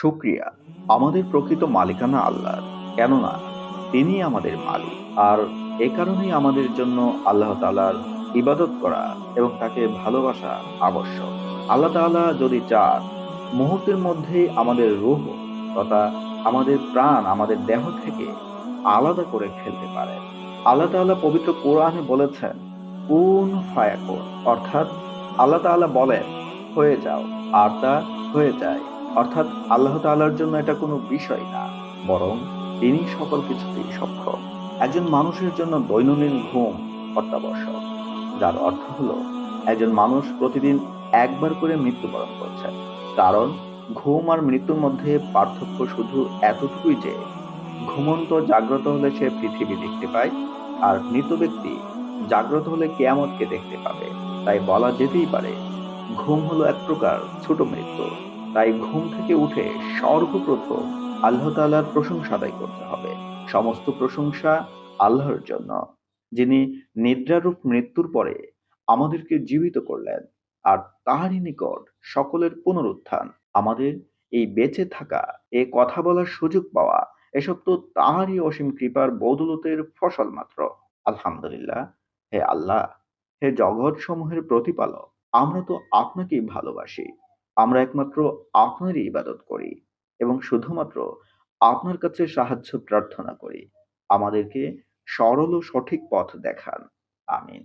শুক্রিয়া। আমাদের প্রকৃত মালিকানা আল্লাহর, কেননা তিনি আমাদের মালিক, আর এ কারণেই আমাদের জন্য আল্লাহ তাআলার ইবাদত করা এবং তাকে ভালোবাসা আবশ্যক। আল্লাহ তাআলা যদি চান, মুহূর্তের মধ্যেই আমাদের রূহ তথা আমাদের প্রাণ আমাদের দেহ থেকে আলাদা করে ফেলতে পারেন আল্লাহ তাআলা পবিত্র কোরআনে বলেছেন, কোন ফায়াকুন অর্থাৎ আল্লাহ তাআলা বলেন, হয়ে যাও আর তা হয়ে যায়। অর্থাৎ আল্লাহ তাআলার জন্য এটা কোনো বিষয় না, বরং তিনি সকল কিছুতেই সক্ষম। একজন মানুষের জন্য দৈনন্দিন ঘুম অত্যাবশ্যক, যার অর্থ হলো একজন মানুষ প্রতিদিন একবার করে মৃত্যুবরণ করছে। কারণ ঘুম আর মৃত্যুর মধ্যে পার্থক্য শুধু এতটুকুই যে, ঘুমন্ত জাগ্রত হলে সে পৃথিবী দেখতে পায়, আর মৃত ব্যক্তি জাগ্রত হলে কেয়ামতকে দেখতে পাবে। তাই বলা যেতেই পারে, ঘুম হলো এক প্রকার ছোট মৃত্যু। তাই ঘুম থেকে উঠে সর্বপ্রথম আল্লাহ তাআলার প্রশংসা আদায় করতে হবে। সমস্ত প্রশংসা আল্লাহর জন্য, যিনি নিদ্রারূপ মৃত্যুর পরে আমাদেরকে জীবিত করলেন আর তাহারই নিকট সকলের পুনরুত্থান। আমাদের এই বেঁচে থাকা, এ কথা বলার সুযোগ পাওয়া, এসব তো তাহারই অসীম কৃপার বদৌলতের ফসল মাত্র। আলহামদুলিল্লাহ, হে আল্লাহ, হে জগৎ সমূহের প্রতিপালক, আমরা তো আপনাকেই ভালোবাসি। আমরা একমাত্র আপনারই ইবাদত করি এবং শুধুমাত্র আপনার কাছে সাহায্য প্রার্থনা করি। আমাদেরকে সরল ও সঠিক পথ দেখান। আমিন।